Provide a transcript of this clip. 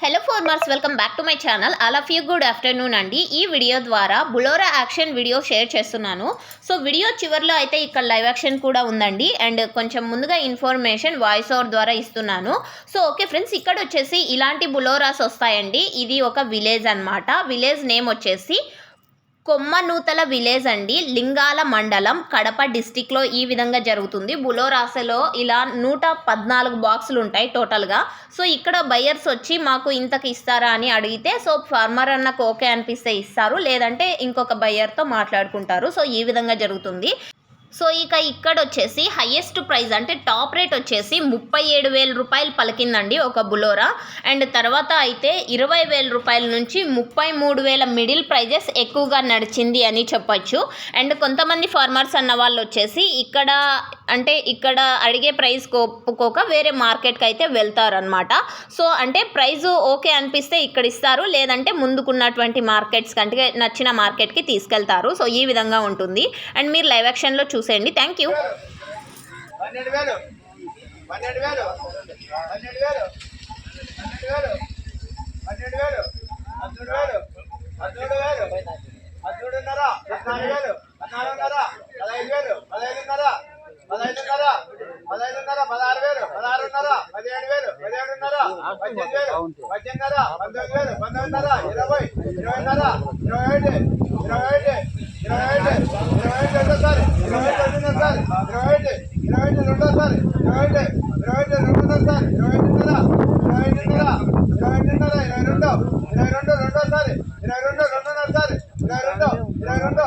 Hello farmers welcome back to my channel అలా ఫ్యూ good afternoon అండి ఈ వీడియో ద్వారా బులోరా యాక్షన్ వీడియో షేర్ చేస్తున్నాను. సో వీడియో చివరిలో అయితే ఇక్కడ లైవ్ యాక్షన్ కూడా ఉందండి. అండ్ కొంచెం ముందుగా ఇన్ఫర్మేషన్ వాయిస్ ఓవర్ ద్వారా ఇస్తున్నాను. సో ఓకే ఫ్రెండ్స్ ఇక్కడ వచ్చేసి ఇలాంటి బులోరాస్ వస్తాయండి. ఇది ఒక విలేజ్ అన్నమాట. విలేజ్ నేమ్ వచ్చేసి కొమ్మనూతల విలేజ్ అండి. లింగాల మండలం కడప డిస్టిక్లో ఈ విధంగా జరుగుతుంది. బులోరాసలో ఇలా నూట పద్నాలుగు బాక్సులు ఉంటాయి టోటల్గా. సో ఇక్కడ బయర్స్ వచ్చి మాకు ఇంతకు ఇస్తారా అని అడిగితే సో ఫార్మర్ అన్నకు ఓకే అనిపిస్తే ఇస్తారు. లేదంటే ఇంకొక బయ్యర్తో మాట్లాడుకుంటారు. సో ఈ విధంగా జరుగుతుంది. సో ఇక ఇక్కడ వచ్చేసి హయ్యెస్ట్ ప్రైస్ అంటే టాప్ రేట్ వచ్చేసి ముప్పై ఏడు వేల రూపాయలు పలికిందండి ఒక బులోరా. అండ్ తర్వాత అయితే ఇరవై వేల రూపాయల నుంచి ముప్పై మూడు వేల మిడిల్ ప్రైజెస్ ఎక్కువగా నడిచింది అని చెప్పొచ్చు. అండ్ కొంతమంది ఫార్మర్స్ అన్న వాళ్ళు వచ్చేసి ఇక్కడ అంటే ఇక్కడ అడిగే ప్రైస్ ఒప్పుకోక వేరే మార్కెట్కి అయితే వెళ్తారనమాట సో అంటే ప్రైస్ ఓకే అనిపిస్తే ఇక్కడ ఇస్తారు లేదంటే ముందుకున్నటువంటి మార్కెట్స్ కంటే నచ్చిన మార్కెట్కి తీసుకెళ్తారు. సో ఈ విధంగా ఉంటుంది. అండ్ మీరు లైవ్ యాక్షన్లో చూసేయండి. థ్యాంక్ యూ పన్నెండు వేలు. పన్నెండు వేలు. పన్నెండు వేలు. పన్నెండు వేలు. పదమూడు వేలు. పద్నాలుగు వేలు. పద్నాలుగున్నర. పదహైదు వేలు. పదహైదున్నర. పదహైదున్నర పదహైదున్నర పదహారు వేలు పదహారున్నర పదిహేడు వేలు పదిహేడున్నర పద్దెనిమిది వేలు పద్దెనిమిదిన్నర పంతొమ్మిది వేలు పంతొమ్మిదిన్నర ఇరవై ఇరవైన్నర ఇరవై ఐదు ఇరవై ఐదు ఇరవై ఐదు ఇరవై ఐదు రెండోసారి ఇరవై ఐదు రెండోసారి ఇరవై ఐదు ఇరవై ఐదు రెండోసారి ఇరవై ఐదు ఇరవై ఐదు రెండోసారి ఇరవై ఐదున్నర ఇరవై ఐదున్నర ఇరవై ఐదున్నర ఇరవై రెండు ఇరవై రెండు రెండోసారి ఇరవై రెండు రెండున్నరసారి ఇరవై ఇరవై రెండు ఇరవై రెండు